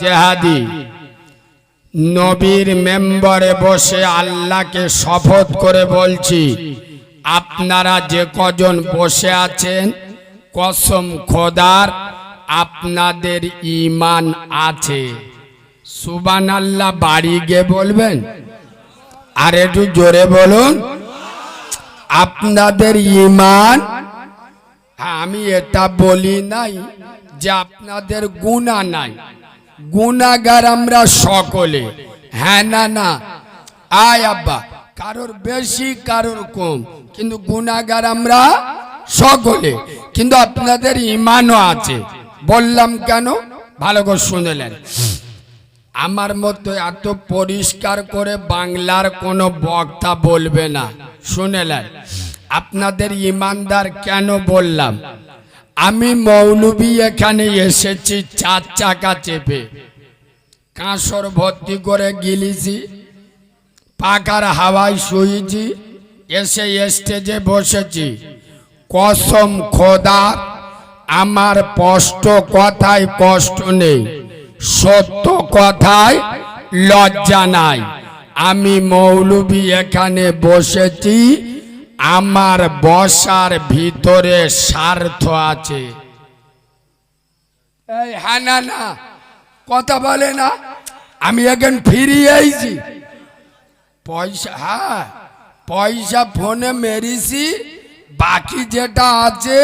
জেহাদি। নবীর মেম্বারে বসে আল্লাহকে শপথ করে বলছি আপনারা যে কজন বসে আছেন কসম খোদার আপনাদের ইমান আছে। সুবান আল্লাহ বাড়ি গিয়ে বলবেন? আর একটু জোরে বলুন আপনাদের ইমান হ্যাঁ, আমি এটা বলি নাই যে আপনাদের গুণা নাই। গুণাগার আমরা সকলে। হ্যাঁ না না। আয় আব্বা, কারোর বেশি, কারোর কম। কিন্তু গুণাগার আমরা সকলে। কিন্তু আপনাদের ইমানও আছে। বললাম কেন? ভালো করে শুনলেন আমার মতো এত পরিষ্কার করে বাংলার কোনো বক্তা বলবে না। শুনেলেন আপনাদের ইমানদার কেন বললাম? আমি মৌলবি এখানে এসেছি, চার চাকা চেপে। কাঁসর ভর্তি করে গিলিছি পাকার হাওয়ায় শুয়েছি এসে স্টেজে বসেছি। কসম খোদা, আমার স্পষ্ট কথায় কষ্ট নেই, সত্য কথায় লজ্জা নাই। আমি মৌলবি এখানে বসেছি আমার বসার ভিতরে স্বার্থ আছে। এই হ্যাঁ না কথা বলে না। আমি এখন ফিরিয়ে আইছি। পয়সা হ্যাঁ পয়সা ফোনে মেরিছি। বাকি যেটা আছে,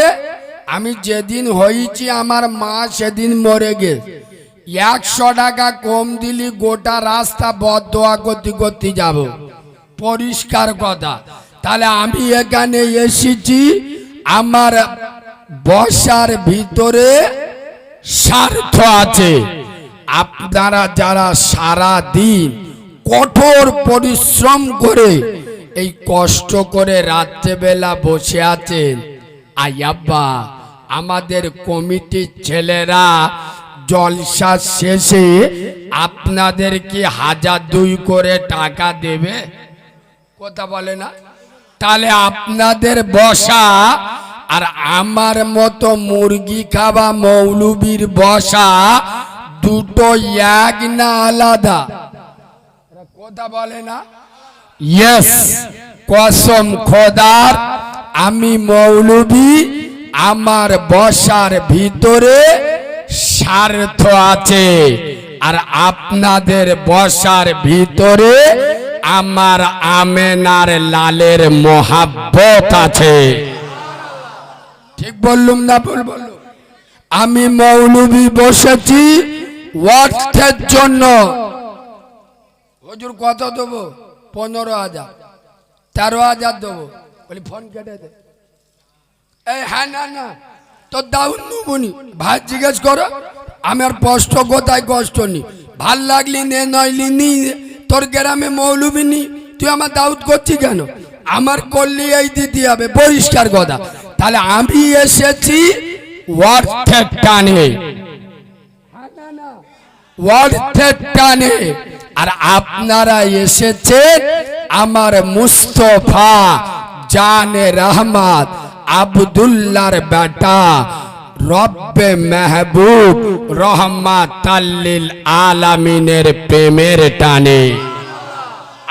আমি যেদিন হয়েছি আমার মা সেদিন মরে গেছে। একশো টাকা কম দিলি, গোটা রাস্তা বদোয়া করতে করতে যাব। পরিষ্কার কথা। তাহলে আমি এখানে এসেছি আমার বসার ভিতরে স্বার্থ আছে। আপনারা যারা সারা দিন কঠোর পরিশ্রম করে এই কষ্ট করে রাত্রেবেলা বসে আছেন আয়াব্বা আমাদের কমিটির ছেলেরা জলসা শেষে আপনাদের কি হাজার দুই করে টাকা দেবে? কথা বলে না? তাহলে আপনাদের বসা আর আমার মতো মুরগি খাওয়া মৌলুবির বসা দুটো এক না আলাদা? কথা বলে না? ইয়েস কসম খোদার, আমি মৌলবি, আমার বসার ভিতরে স্বার্থ আছে। আর আপনাদের বসার ভিতরে আমার আমেনার লালের মোহাব্বত আছে। ঠিক বললুম না ভুল বললুম? আমি মৌলবি বসেছি অর্থের জন্য। হুজুর কত দেবো? পনেরো হাজার। তেরো হাজার দেবো। বলি, ফোন কেটে দে। এই হ্যাঁ না না। তোর দাউন নুবুনি ভাই জিজ্ঞেস করো, আমার কষ্ট কোথায়, কষ্ট নি ভালো লাগলি নে, নইলি নি তোর গ্রামে মৌলবি নি তুই আমার দাউদ করছি কেন? আমার করলি এই দিতে হবে, পরিষ্কার কথা। তাহলে আমি এসেছি টানে। টানে। আর আপনারা এসেছেন আমার মুস্তফা, জানে রহমত, আবদুল্লার বেটা। রব্বে মেহবুব রহমাত আলামিনের প্রেমের টানে।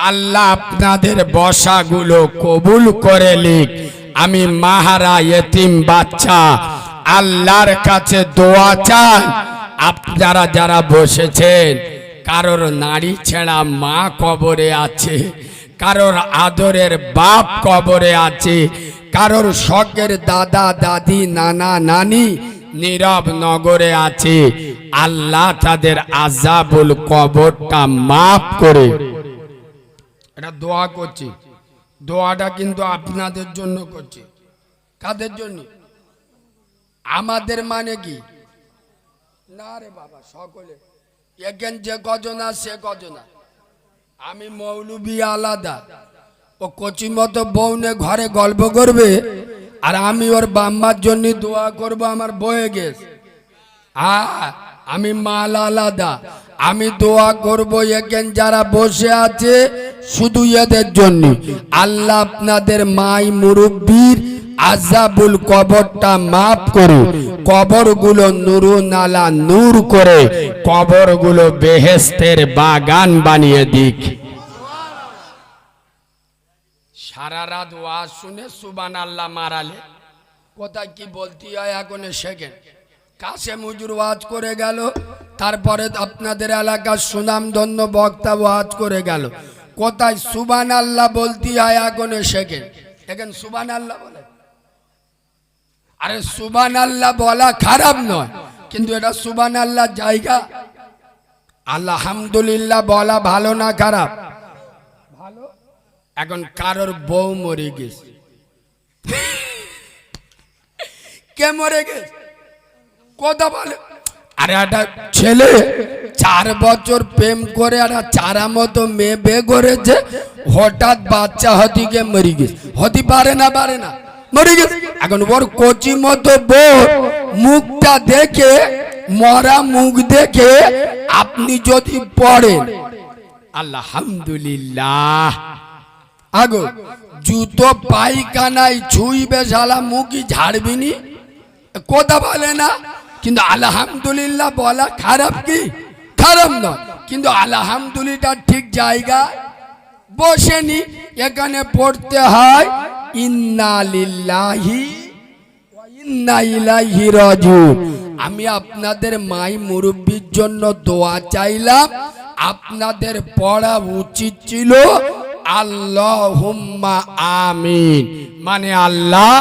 আল্লাহ আপনাদের বসাগুলো কবুল করে লিখ আমি মাহারা এতিম বাচ্চা, আল্লাহর কাছে দোয়া চাই। আপনারা যারা বসেছেন, কারোর নারী ছেঁড়া মা কবরে আছে। কারোর আদরের বাপ কবরে আছে, কারোর শখের দাদা, দাদি, নানা, নানি নীরব নগরে আছে। আল্লাহ তাদের আজাবুল কবরটা মাফ করে। এটা দোয়া করছি। দোয়াটা কিন্তু আপনাদের জন্য করছি। কাদের জন্য? আমাদের মানে কি? না রে বাবা সকলে এখান যে গজনা সে কজন আমি মৌলবি আলাদা। ও কচি মতো বউনে ঘরে গল্প করবে আর আমি ওর বাম্মার জন্য দোয়া করব, আমার বয়ে গেছে। হ্যাঁ আমি মাল আলাদা। আমি দোয়া করব এখান যারা বসে আছে, শুধু এদের জন্য। আল্লাহ আপনাদের মাই মুরব্বীর আজাবুল কবরটা মাফ করে কবরগুলো নুরু নালা নূর করে, কবরগুলো বেহেস্তের বাগান বানিয়ে দিক। সারা রাত ওয়াজ শুনে সুবান আল্লাহ মারালে। কোথায় কি বলতে হয় এখন সেকেন্ড কাছে মুজুর ওয়াজ করে গেল। তারপরে আপনাদের এলাকার সুনামধন্য বক্তা ওয়াজ করে গেল। কোথায়? সুবান আল্লাহ বলতে হয় এখন সেকেন্ড দেখেন সুবান আল্লাহ বলে। আরে সুবান আল্লাহ বলা খারাপ নয়, কিন্তু এটা সুবান আল্লাহ জায়গা। আলহামদুলিল্লাহ বলা ভালো না খারাপ? ভালো? এখন কারোর বউ মরে গেছে। কে মরে গেছে? কথা বলে। আরে একটা ছেলে চার বছর প্রেম করে একটা চারা মতো মেয়ে বে করেছে, হঠাৎ বাচ্চা হতিকে মরে গেছে। হতে পারে না পারে না। মরে গেছে। এখন ওর কচি মতো বউ, মুখটা দেখে, মরা মুখ দেখে আপনি যদি পড়েন, আলহামদুলিল্লাহ। আগো, জুতো পাইখানায় ছুঁইবে, শালা মুখই ঝাড়বিনি। কথা বলে না। কিন্তু আলহামদুলিল্লাহ বলা খারাপ কি? খারাপ নয় কিন্তু আলহামদুলিল্লাহ ঠিক জায়গায় বসেনি। এখানে পড়তে হয়, ইন্না লিল্লাহি ওয়া ইন্না ইলাইহি রাজিউন। আমি আপনাদের মাই মুরব্বীর জন্য দোয়া চাইলাম। আপনাদের পড়া উচিত ছিল, আল্লাহুম্মা আমিন। মানে আল্লাহ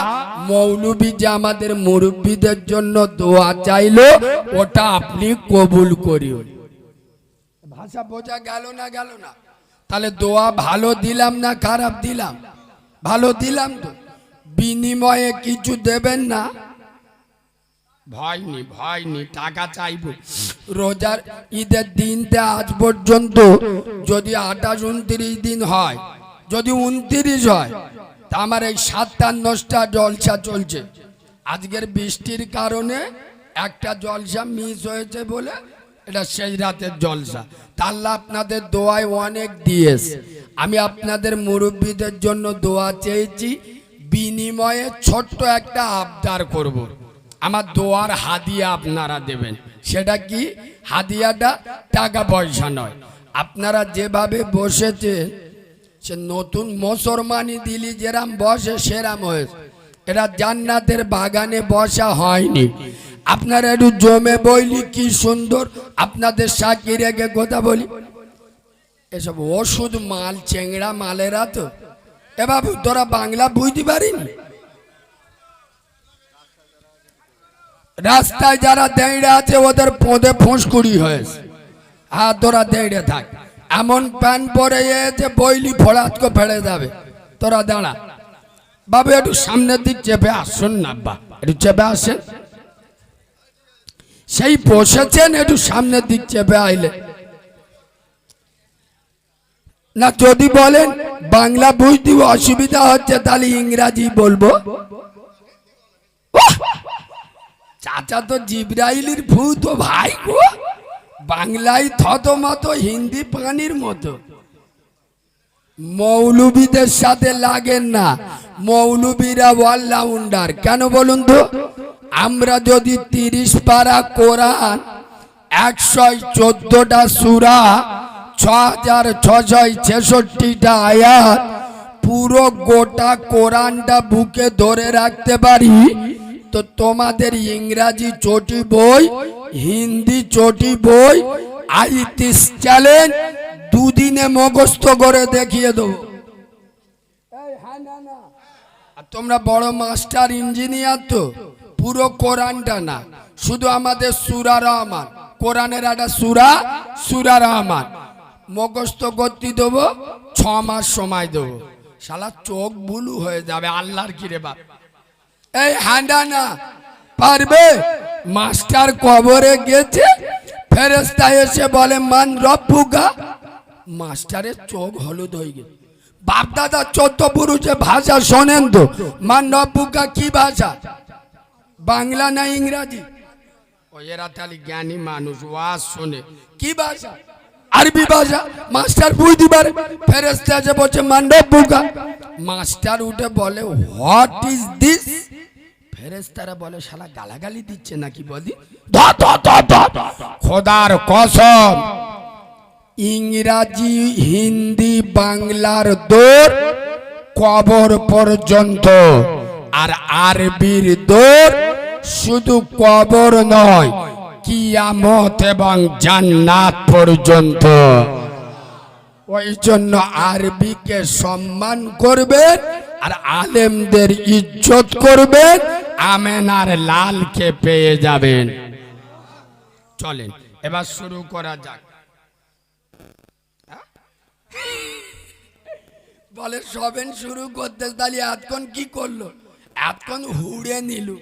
মৌলবী যে আমাদের মুরব্বীদের জন্য দোয়া চাইলো, ওটা আপনি কবুল করিও। ভাষা বোঝা গেল না গেল না? তাহলে দোয়া ভালো দিলাম না খারাপ দিলাম? ভালো দিলাম তো। বিনিময়ে কিছু দেবেন না? ভয় নি ভয় নি টাকা চাইব। রোজার ঈদের দিনতে আজ পর্যন্ত যদি আঠাশ, উনত্রিশ দিন হয়, যদি উনত্রিশ হয় আমার এই সাতান্নটা জলসা চলছে। আজকের বৃষ্টির কারণে একটা জলসা মিস হয়েছে বলে এটা সেই রাতের জলসা। তা আল্লাহ আপনাদের দোয়ায় অনেক দিয়েছে আমি আপনাদের মুরব্বীদের জন্য দোয়া চেয়েছি, বিনিময়ে ছোট্ট একটা আবদার করব। আমার দোয়ার হাদিয়া আপনারা দেবেন। সেটা কি? হাদিয়াটা টাকা পয়সা নয়। আপনারা যেভাবে বসেছে সে নতুন মুসলমানি দিলি, যেরাম বসে সেরাম হয়েছে। এরা জান্নাতের বাগানে বসা হয়নি। আপনারা একটু জমে বইলি, কি সুন্দর। আপনাদের সাকি রেখে কথা বলি। এসব ওষুধ মাল, চেংড়া মালেরা তো। এ তোরা বাংলা বুঝতে পারিনি? রাস্তায় যারা দেড়ে আছে, ওদের পোঁদে ফুঁসকুড়ি হয়েছে। আর তোরা দেড়ে থাক। এমন প্যান পরে যে বইলি ফোড়াতকে ফেলে যাবে তোরা দাঁড়া। বাবু, একটু সামনের দিক চেপে আসুন না বা একটু চেপে আসেন। সেই বসেছেন, একটু সামনের দিক চেপে আইলে। না, যদি বলেন বাংলা বুঝতে অসুবিধা হচ্ছে, তাহলে ইংরাজি বলব। চাচা তো জিব্রাইলির ভূত ভাই গো। বাংলায় থত মতো, হিন্দি পানির মতো। মৌলবীদের সাথে লাগেন না। মৌলবীরা অলরাউন্ডার কেন বলুন তো? আমরা যদি তিরিশ পারা কোরআন একশো চোদ্দটা সুরা ছ হাজার ছশো ছেষট্টিটা আয়াত, পুরো গোটা কোরআনটা বুকে ধরে রাখতে পারি, তো তোমাদের ইংরাজি চটি বই হিন্দি চটি বই আইতিস চ্যালেঞ্জ দুদিনে মুখস্থ করে দেখিয়ে দেবো। আর তোমরা বড় মাস্টার ইঞ্জিনিয়ার তো পুরো কোরআনটা না। শুধু আমাদের সুরা রহমান কোরআনের একটা সুরা সুরা রহমান। মুখস্থ করতে দেবো ছ মাস সময় দেবো। শালা চোখ বুলু হয়ে যাবে আল্লাহর কিরে বাপ। এই হাঁডা না। পারবে? মাস্টার কবরে গেছে ফেরেস্তা এসে বলে, মান রব্বুকা? মাস্টারের চোখ হলুদ হয়ে গেছে বাপ দাদা চোদ্দ পুরুষে ভাষা শোনেন তো, মান রব্বুকা, কি ভাষা? বাংলা না ইংরাজি? এরা তাহলে জ্ঞানী মানুষ, ওয়াজ শোনে। কি ভাষা? আরবি ভাষা? মাস্টার বুঝতে পারে। ফেরেস্তে আছে বলছে মান্ডব বুকা মাস্টার উঠে বলে, হোয়াট ইজ দিস? ফেরেস্তারা বলে, শালা গালাগালি দিচ্ছে নাকি বলি। খোদার কসম, ইংরাজি, হিন্দি, বাংলার দৌড় কবর পর্যন্ত। আর আরবির দৌড় শুধু কবর নয়, কিয়ামত এবং জান্নাত পর্যন্ত। ওই জন্য আরবিকে সম্মান করবেন আর আলেমদের ইজ্জত করবেন। আমেনার লালকে পেয়ে যাবেন। চলেন এবার শুরু করা যাক। বলে সবেন শুরু করতে তাহলে এতক্ষণ কি করল? এতক্ষণ হুড়ে নিলু।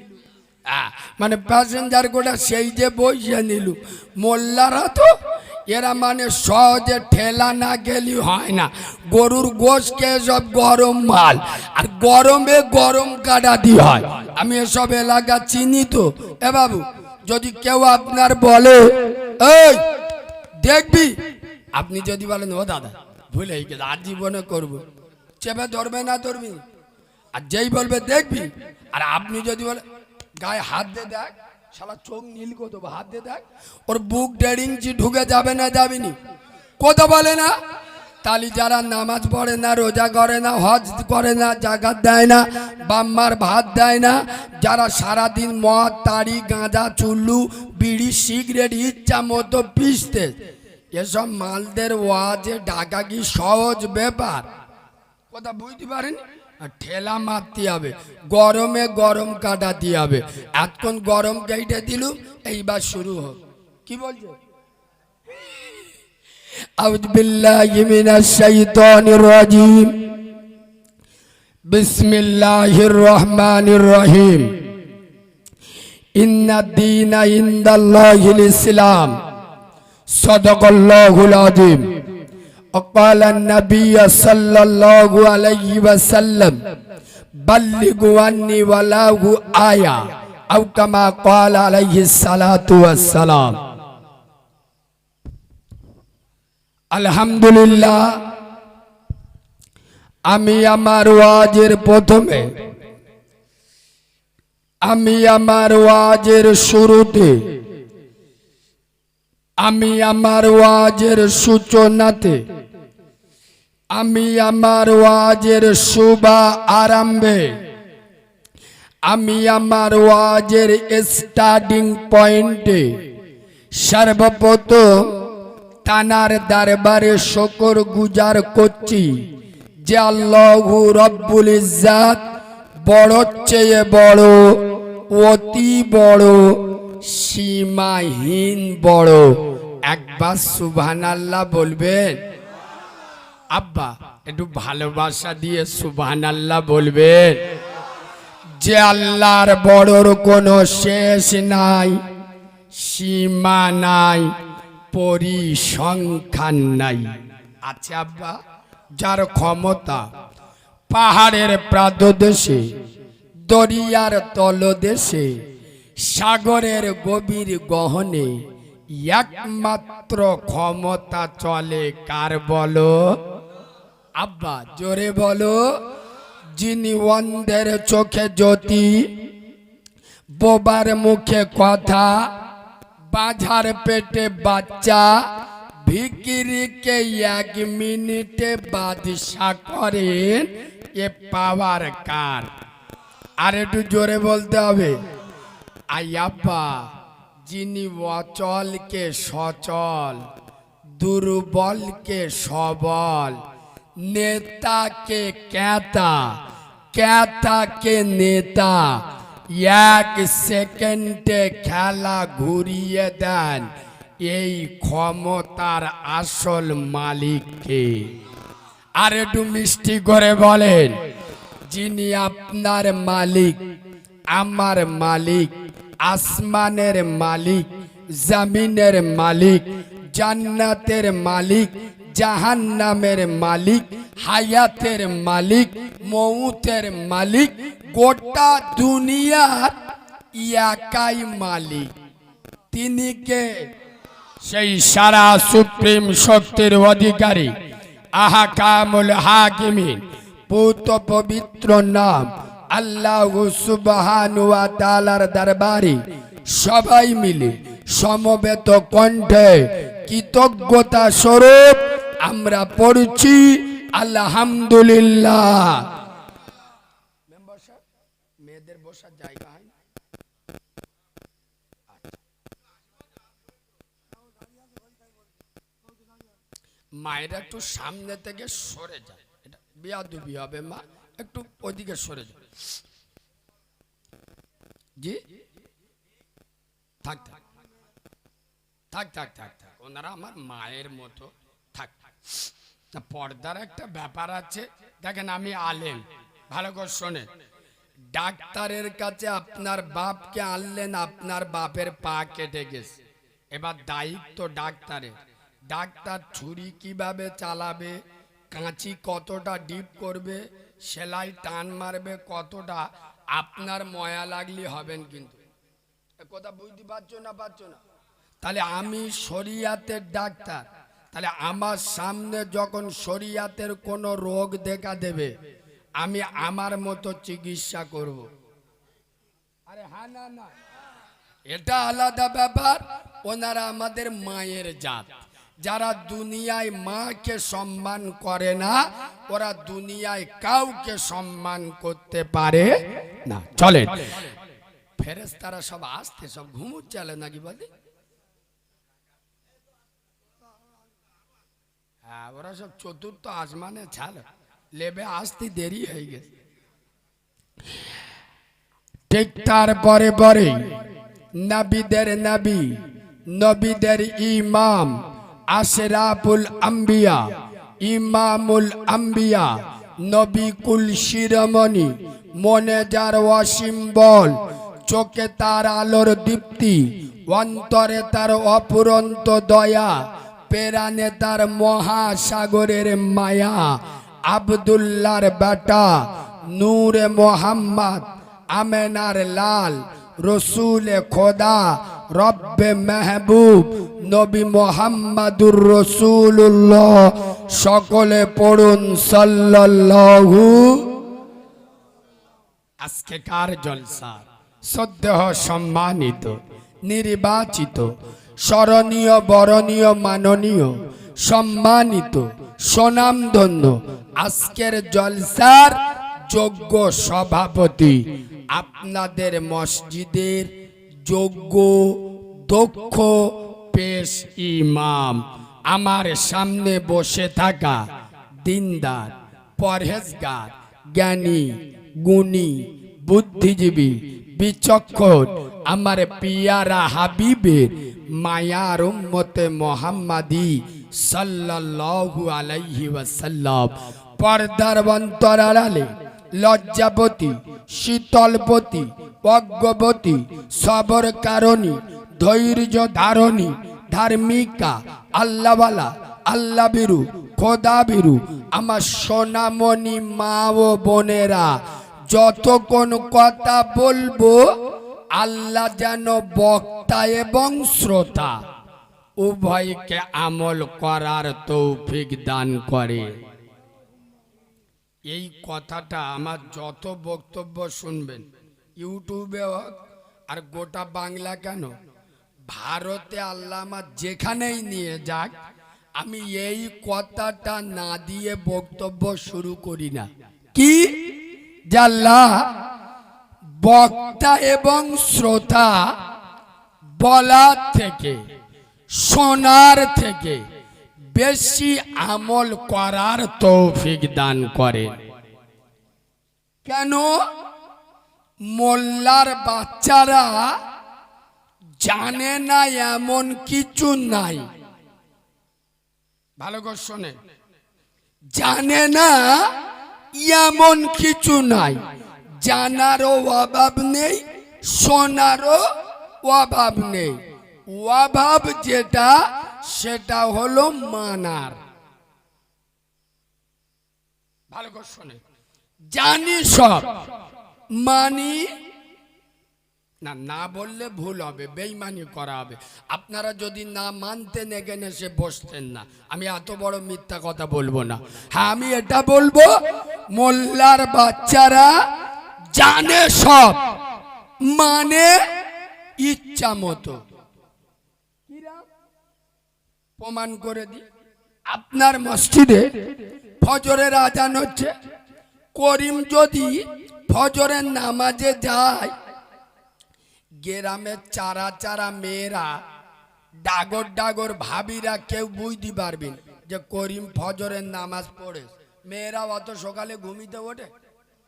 আহ, মানে প্যাসেঞ্জার গোটা সেই যে বইসে নিলু। মোল্লারা তো এরা মানে সহজে ঠেলা না গেলি হয় না। গরুর গোশকে সব গরম মাল, আর গরমে গরম কাটা কাটাতি হয়। আমি এসব এলাকা চিনি তো। এ বাবু, যদি কেউ আপনার বলে, এই, দেখবি? আপনি যদি বলেন, ও দাদা, ভুলে গেছে আর জীবনে করব। চেপে ধরবে না ধরবি। আর যেই বলবে, দেখবি? আর আপনি যদি বলে, গায়ে হাত দিয়ে দেখ। শালা চোখ নীল দেবো হাত দিয়ে দেখ। ওর বুক দেড় ইঞ্চি ঢুকে যাবে না যাবিনি কথা বলে না। তালি যারা নামাজ পড়ে না, রোজা করে না, হজ করে না জাগাত দেয় না বাম্মার ভাত দেয় না, যারা সারাদিন মদ তাড়ি গাঁজা, চুল্লু, বিড়ি, সিগারেট, ইচ্ছা মতো পিসতে, এসব মালদের ওয়াজে ডাকা কি সহজ ব্যাপার। কথা বুঝতে পারেন? ঠেলা মারতে হবে গরমে গরম কাটাতে হবে এতক্ষণ গরম কেটে দিলু এইবার শুরু হোক কি বলছো أعوذ بالله من الشيطان الرجيم بسم الله الرحمن الرحيم إن الدين عند الله الإسلام صدق الله العظيم وقال النبي صلى الله عليه وسلم بلغوا عني ولو آية أو كما قال عليه الصلاة والسلام আলহামদুলিল্লাহ আমি আমার ওয়াজের প্রথমে আমি আমার ওয়াজের শুরুতে আমি আমার ওয়াজের সূচনাতে আমি আমার ওয়াজের শুভা আরম্ভে। আমি আমার ওয়াজের স্টার্টিং পয়েন্টে সর্বপ্রথম তানার দরবারে শকর গুজার করছি যে আল্লাহু রব্বুল ইজ্জাত বড় চেয়ে বড়, অতি বড়, সীমাহীন বড়। একবার সুবহানাল্লাহ বলবেন আব্বা, একটু ভালোবাসা দিয়ে সুবহানাল্লাহ বলবেন। যে আল্লাহর বড়র কোনো শেষ নাই, সীমা নাই, পরিসংখ্যান নাই। আছে আব্বা, যার ক্ষমতা পাহাড়ের প্রাদদেশে দরিয়ার তলদেশে, সাগরের গভীর গহনে, একমাত্র ক্ষমতা চলে কার বলো? আব্বা। জোরে বলো, যিনি অন্ধের চোখে জ্যোতি, বোবার মুখে কথা বাঝার পেটে বাচ্চা, ভিকিরিকে এক মিনিটে বাদশা করেন, এ পাওয়ার কার? আর একটু জোরে বলতে হবে আয়াব্বা যিনি অচলকে সচল, দুর্বলকে সবল নেতাকে ক্যাতা ক্যাতাকে নেতা এক সেকেন্ডে খেলা ঘুরিয়ে দেন এই ক্ষমতার আসল মালিককে আর একটু মিষ্টি করে বলেন, যিনি আপনার মালিক, আমার মালিক, আসমানের মালিক, জমিনের মালিক, জান্নাতের মালিক জাহান্নামের মালিক, হায়াতের মালিক মৌতের মালিক, গোটা দুনিয়ার ইয়াকাই মালিক। তিনি কে? সেই সারা সুপ্রিম শক্তির অধিকারী আহা কামুল হাকিমিন, পুত পবিত্র নাম, আল্লাহ সুবহানু ওয়া তাআলার দরবারে সবাই মিলে সমবেত কণ্ঠে কৃতজ্ঞতা স্বরূপ আমরা পড়ছি আলহামদুলিল্লাহ। মেয়েদের বসার জায়গা হয় না? মায়েরা একটু সামনে থেকে সরে যায়। এটা বিয়াদুবি হবে, মা। একটু ওইদিকে সরে যায়। জি? থাক থাক। থাক থাক থাক থাক। ওনারা আমার মায়ের মতো থাক। পর্দার একটা ব্যাপার আছে। দেখেন আমি আলেম। ভালো করে শোনে। ডাক্তারের কাছে আপনার বাপকে আনলেন, আপনার বাপের পা কেটে গেছে। এবার দায়িত্ব ডাক্তারের। ডাক্তার ছুরি কীভাবে চালাবে, কাঁচি কতটা ডিপ করবে, সেলাই টান মারবে কতটা, আপনার ময়া লাগলে হবেন কিন্তু। কথা বুঝতে পারছ না পারছ না? তাহলে আমি শরিয়াতের ডাক্তার। তাহলে আমার সামনে যখন শরিয়াতের কোনো রোগ দেখা দেবে আমি আমার মতো চিকিৎসা করব। আরে হ্যাঁ না না। এটা আলাদা ব্যাপার ওনারা আমাদের মায়ের জাত। যারা দুনিয়ায় মাকে সম্মান করে না ওরা দুনিয়ায় কাউকে সম্মান করতে পারে না। চলে ফেরেস্তারা সব আসতে সব ঘুমুর চলে নাকি বলে? ওরা সব চতুর্থ আসমানে ছাল। লেবে আসতে দেরি হয়ে গেছে। ঠিক তারপরে পরে নবীদের নবী, নবীদের ইমাম, আশরাফুল আম্বিয়া, ইমামুল আম্বিয়া, নবী কুল শিরোমণি, মনে যার অসীম বল, চোখে তার আলোর দীপ্তি, অন্তরে তার অপুরন্ত দয়া পেরানে তার মহাসাগরের মায়া আবদুল্লার বেটা, নূরে মোহাম্মদ, আমেনার লাল, রসুলে খোদা, রব্বে মেহবুব, নবী মোহাম্মদুর রসুল্লাহ সকলে পড়ুন সাল্লাল্লাহু। আজকে কার জলসা? সদ্যহ সম্মানিত, নির্বাচিত স্মরণীয়, বরণীয়, মাননীয়, সম্মানিত, সুনামধন্য আজকের জলসার যোগ্য সভাপতি আপনাদের মসজিদের যোগ্য, দক্ষ পেশ ইমাম, আমার সামনে বসে থাকা দিনদার, পরহেজগার, জ্ঞানী, গুণী, বুদ্ধিজীবী, বিচক্ষণ আমার পিয়ারা হাবিবের মায়ার উম্মতে মোহাম্মদী সাল্লাল্লাহু আলাইহি ওয়াসাল্লাম। পর্দার অন্তরালে লজ্জাবতী, শীতলবতী, অজ্ঞবতী, সবর কারণী, ধৈর্য ধারণী, ধার্মিকা, আল্লাহওয়ালা আল্লাহ বিরু খোদা বিরু আমার সোনামণি মা ও বোনেরা, যতক্ষণ কথা বলব আল্লাহ যেন বক্তা এবং শ্রোতা উভয়কে আমল করার তৌফিক দান করে। এই কথাটা আমার যত বক্তব্য শুনবেন, ইউটিউবে হোক আর গোটা বাংলা কেন, ভারতে আল্লাহ আমার যেখানেই নিয়ে যাক, আমি এই কথাটা না দিয়ে বক্তব্য শুরু করি না। কি? জাল্লা বক্তা এবং শ্রোতা বলার থেকে, শোনার থেকে বেশি আমল করার তৌফিক দান করে। কেন? মোল্লার বাচ্চারা জানে না এমন কিছু নাই। ভালো করে শোনে। জানে না এমন কিছু নাই। জানারও অভাব নেই, শোনারও অভাব নেই। অভাব যেটা, সেটা হলো মানার। ভালো করে শোনে। জানি সব, মানি, না না বললে ভুল হবে, বেইমানি করা হবে। আপনারা যদি না মানতেন, এখানে এসে বসতেন না। আমি এত বড় মিথ্যা কথা বলব না। হ্যাঁ আমি এটা বলব, মোল্লার বাচ্চারা জানে সব। মানে ইচ্ছা মতো। প্রমাণ করে দিই আপনার মসজিদে ফজরের আজান হচ্ছে। করিম যদি ফজরের নামাজে যায়, গ্রামের চারা চারা মেয়েরা, ডাগর ডাগর ভাবিরা কেউ বুঝতে পারবেন যে করিম ফজরের নামাজ পড়ে। মেয়েরা অত সকালে ঘুমিতে ওঠে।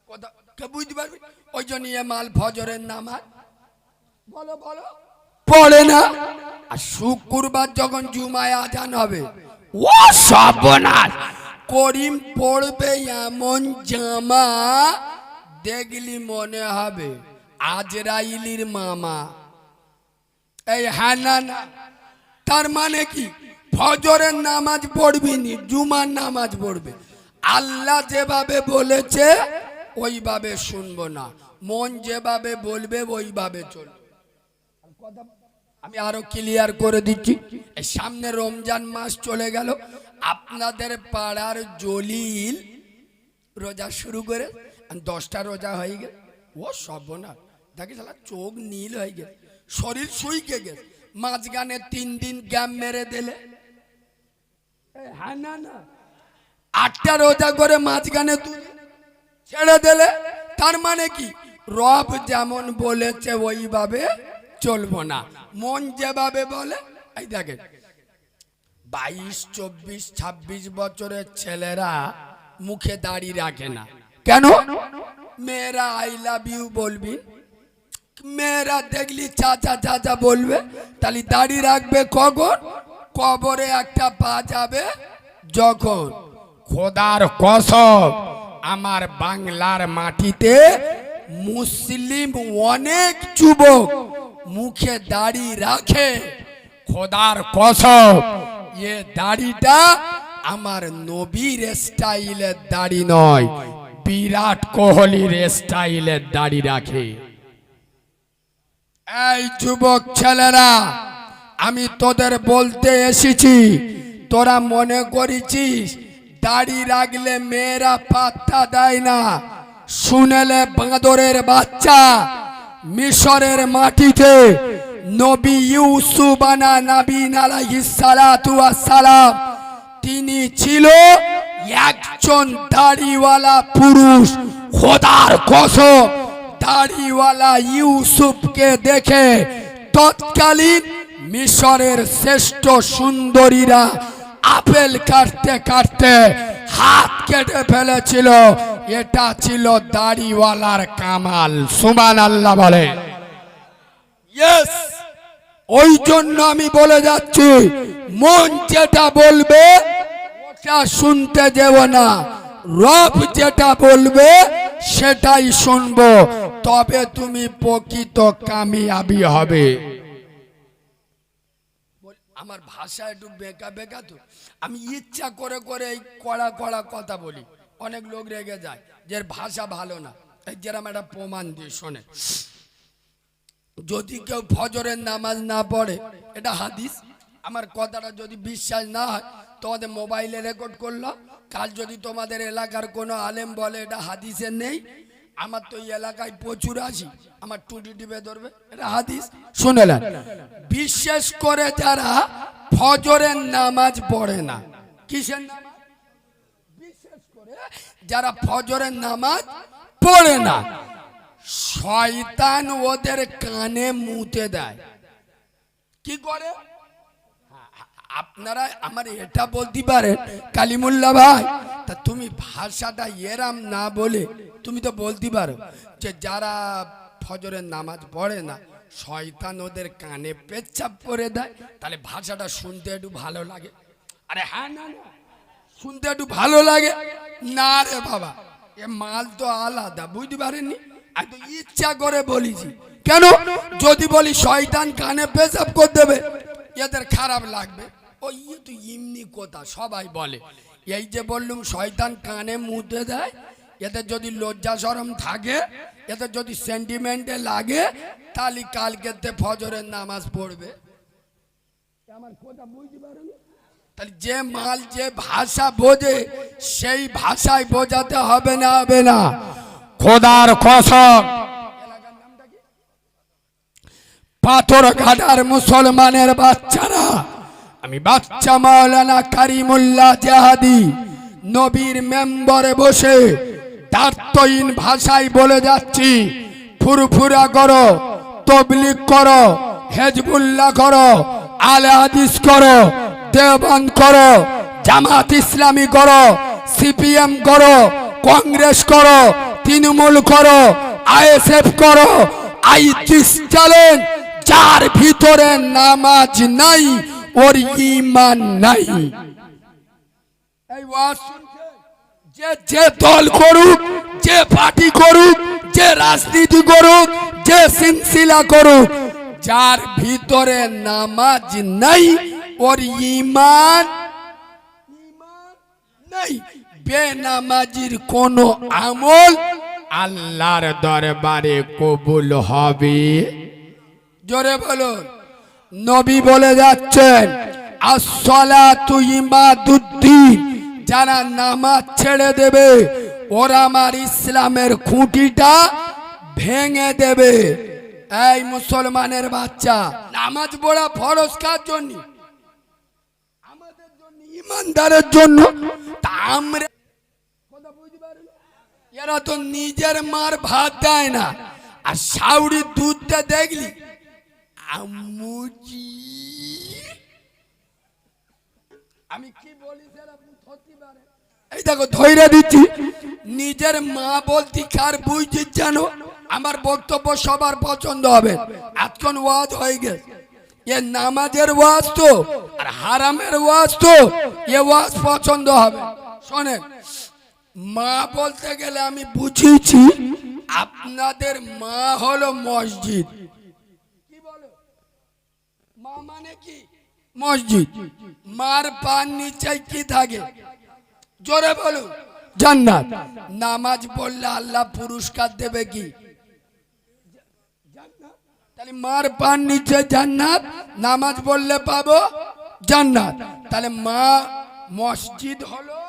কথা কেউ বুঝতে পারবে? ওই জন্য মাল ফজরের নামাজ। বলো বলো। পড়ে না। আর শুক্রবার যখন জুমায় আজান হবে ও সর্বনাশ। করিম পড়বে এমন জামা দেখলি মনে হবে আজরাইলির মামা। এই হ্যাঁ না না। তার মানে কি? ফজরের নামাজ পড়বি নি জুমার নামাজ পড়বে। আল্লাহ যেভাবে বলেছে ওইভাবে শুনব না। মন যেভাবে বলবে, ওইভাবে চলবে। আমি আরও ক্লিয়ার করে দিচ্ছি। সামনে রমজান মাস চলে গেল। আপনাদের পাড়ার জলিল রোজা শুরু করে, দশটা রোজা হয়ে গেল। ও সর্বনাশ। দেখি শালা চোখ নীল হয়ে গেল। শরীর শুইকে গেল। মাঝখানে তিন দিন গ্যাম মেরে দিলে। হ্যাঁ না না। আটটা রোজা করে মাঝখানে তুই ছেড়ে দিলে, তার মানে কি? রব যেমন বলেছে, ওইভাবে চলবো না। মন যেভাবে বলে, এই দেখেন। বাইশ, চব্বিশ, ছাব্বিশ বছরের ছেলেরা মুখে দাড়ি রাখে না। কেন? মেয়েরা আই লাভ ইউ বলবি। মেয়েরা দেখলি চাচা চাচা বলবে। তাহলে দাড়ি রাখবে কখন? কবরে একটা পা যাবে যখন। খোদার কসম। আমার বাংলার মাটিতে মুসলিম অনেক যুবক মুখে দাড়ি রাখে। খোদার কসম, এ দাড়িটা আমার নবীর স্টাইলের দাড়ি নয়, বিরাট কোহলির স্টাইলের দাড়ি রাখে। এই যুবক ছেলেরা, আমি তোদের বলতে এসেছি, তোরা মনে করেছিস দাড়ি রাখলে মেয়েরা পাত্তা দেয় না। শুনেলে বাঁদরের বাচ্চা মিশরের মাটিতে। নবী ইউসুফ আনা নবীন সালাম তিনি ছিল একজন দাড়িওয়ালা পুরুষ। খোদার কসম, দাড়িওয়ালা ইউসুফকে দেখে তৎকালীন মিশরের শ্রেষ্ঠ সুন্দরীরা আপেল কাটতে কাটতে হাত কেটে ফেলেছিল। এটা ছিল দাড়িওয়ালার কামাল। সুমান আল্লাহ বলে ওই জন্য আমি বলে যাচ্ছি মন যেটা বলবে ওটা শুনতে দেব না। রব যেটা বলবে সেটাই শুনব। তবে তুমি প্রকৃত কামিয়াবি হবে। আমার ভাষা একটু বেকা বেকা তো। আমি ইচ্ছা করে করে এই কড়া কড়া কথা বলি। অনেক লোক রেগে যায় যে ভাষা ভালো না। এই যেরকম একটা প্রমাণ দিয়ে শোনে। যদি কেউ ফজরের নামাজ না পড়ে, এটা হাদিস। আমার কথাটা যদি বিশ্বাস না হয়, তোমাদের মোবাইলে রেকর্ড করল কাল যদি তোমাদের এলাকার কোনো আলেম বলে এটা হাদিসের নেই আমার তো এলাকায় প্রচুর আছি। আমার টুটি টিপে ধরবে। এটা হাদিস। শুনেলেন? বিশেষ করে যারা ফজরের নামাজ পড়ে না। কিসের নামাজ? করে যারা ফজরের নামাজ পড়ে না। শয়তান ওদের কানে মুতে দেয়। কি করে? আপনারা আমার এটা বলতে পারেন কালিমুল্লা ভাই, তা তুমি ভাষাটা এরাম না বলে তুমি তো বলতে পারো যে যারা ফজরের নামাজ পড়ে না, শয়তান ওদের কানে পেচ্ছাপ করে দেয়, তাহলে ভাষাটা শুনতে একটু ভালো লাগে। আরে হ্যাঁ না না, শুনতে একটু ভালো লাগে। না রে বাবা, এ মাল তো আলাদা, বুঝতে পারেননি? আমি তো ইচ্ছা করে বলেছি। কেন? যদি বলি শয়তান কানে পেশাব করে দেবে, এদের খারাপ লাগবে। ও ইয়ে তো এমনি কথা সবাই বলে। এই যে বললুম শয়তান কানে মুতে দেয় এদের যদি লজ্জা সরম থাকে এদের যদি সেন্টিমেন্টে লাগে তাহলে কালকেতে ফজরের নামাজ পড়বে। আমার কথা বুঝতে পারেন? তাহলে যে মাল যে ভাষা বোঝে সেই ভাষায় বোঝাতে হবে না হবে না। খোদার কসম। পাথর ঘাটার মুসলমানের বাচ্চারা। আমি বাচ্চা মাওলানা কারিমুল্লাহ জাহাদি, নবীর মেম্বরে বসে দার্থহীন ভাষায় বলে যাচ্ছি, ফুরফুরা করো, তবলিগ করো, হেজবুল্লাহ করো, আলে হাদিস করো দেওবান করো, জামাত ইসলামী করো, সিপিএম করো, কংগ্রেস করো, তৃণমূল করো, আইএসএফ করো আইটিস চ্যালেঞ্জ, যার ভিতরে নামাজ নাই ওর ইমান নাই? এই ওয়াজ যে যে দল করুক যে পার্টি করুক যে রাজনীতি করুক যে সিলসিলা করুক যার ভিতরে নামাজ নাই ওর ইমান ইমান নাই। বেনামাজির কোন আমল আল্লাহর দরবারে কবুল হবে? জোরে বলুন। নবী বলে যাচ্ছেন, আসসালাতু ইমাদুদ্দিন, যারা নামাজ ছেড়ে দেবে, ওরা আমার ইসলামের খুঁটিটা ভেঙে দেবে। এই মুসলমানের বাচ্চা, নামাজ পড়া ফরজ কার জন্য? আমাদের জন্য, ইমানদারের জন্য। এরা তো নিজের মার ভাত দেয় না। আর সাউরির দুধটা দেখলি? আমুজি আমি কি বলি এই দেখো ধৈর্য দিচ্ছি। নিজের মা বলতি কার বুঝছি জানো? আমার বক্তব্য সবার পছন্দ হবে। এতক্ষণ ওয়াজ হয়ে গেছে এ নামাজের ওয়াজ তো আর হারামের ওয়াজ তো এ ওয়াজ পছন্দ হবে। শোনেন মা বলতে গেলে আমি বুঝিয়েছি আপনাদের মা হলো মসজিদ। মা মানে কি? মসজিদ। মার পান নিচে কি থাকে? জোরে বলুন। জান্নাত। নামাজ পড়লে আল্লাহ পুরস্কার দেবে কি? তাহলে মার পান নিচে জান্নাত নামাজ পড়লে পাবো জান্নাত। তাহলে মা মসজিদ হলো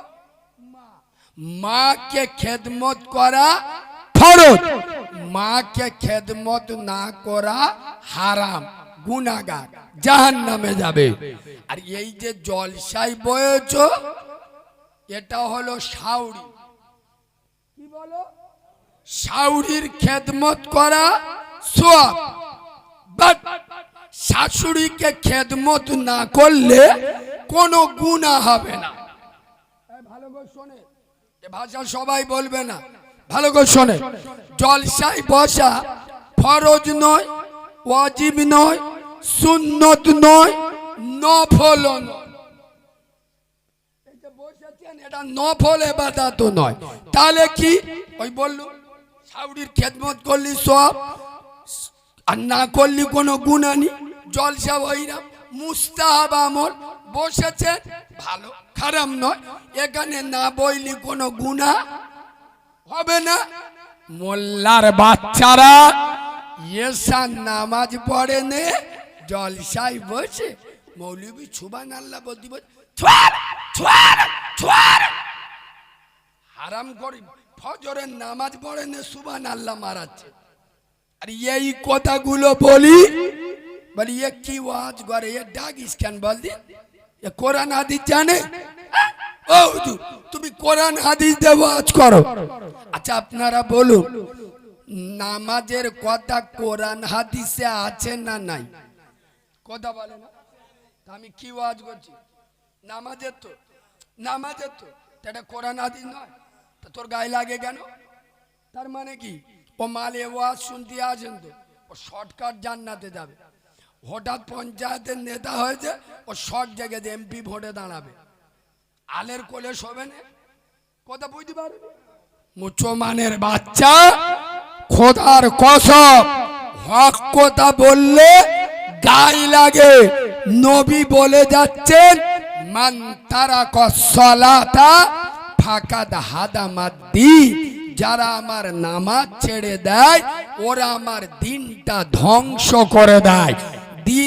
মাকে খেদমত করা ফরজ। মাকে খেদমত না করা হারাম। গুনাগার জাহান নামে যাবে। আর এই যে জলসাই বয়েছ, এটা হলো সাউরি কি বলো? সাউরির খেদমত করা সোয়াব। বাট শাশুড়িকে খেদমত না করলে কোনো গুণা হবে না। শোনে। এ ভাষা সবাই বলবে না। ভালো করে শোনে। জলসায় বসা ফরজ নয়, ওয়াজিব নয় সুন্নত নয় নফল নয় এটা নফল এবাদা তো নয়। তাহলে কি? ওই বললু সাউরির খেদমত করলি সব, আর না করলি কোনো গুণানি, জলসা হইরা মুস্তাহাব আমল। বসেছেন ভালো, খারাপ নয়। এখানে না বইলি কোনো গুণা হবে না। মোল্লার বাচ্চারা এসান নামাজ পড়ে নে জলসায় বসে মৌলবী ছুবান আল্লাহ বলতে হারাম করি ফজরের নামাজ পড়ে নে সুবান আল্লাহ মারাচ্ছে। আর এই কথাগুলো বলি বলি এ কি ওয়াজ করে এ ডাকিস কেন বল দি। এ কোরআন হাদিস জানে? ও তুমি কোরআন হাদিস দিয়ে ওয়াজ করো। আচ্ছা আপনারা বলুন নামাজের কথা কোরআন হাদিসে আছে না নাই? কথা বলে না। তা আমি কি ওয়াজ করছি? নামাজের তো নামাজের তো। এটা কোরআন হাদিস নয়। তা তোর গায়ে লাগে কেন? তার মানে কি? ও মালে ওয়াজ শুনতে আসেন তো, ও শর্টকাট জান্নাতে যাবে। হঠাৎ পঞ্চায়েতের নেতা হয়েছে, ও শর্ট জায়গাতে এমপি ভোটে দাঁড়াবে। আলের কোলে শোবে না। কথা বুঝতে পারবে? মুসলমানের বাচ্চা খোদার কসম, হক কথা বললে গাই লাগে। নবী বলে যাচ্ছেন, মান তারা কসলাতা ফাঁকা হাদা মাদ্দি। যারা আমার নামাজ ছেড়ে দেয়, ওরা আমার দিনটা ধ্বংস করে দেয়। দিন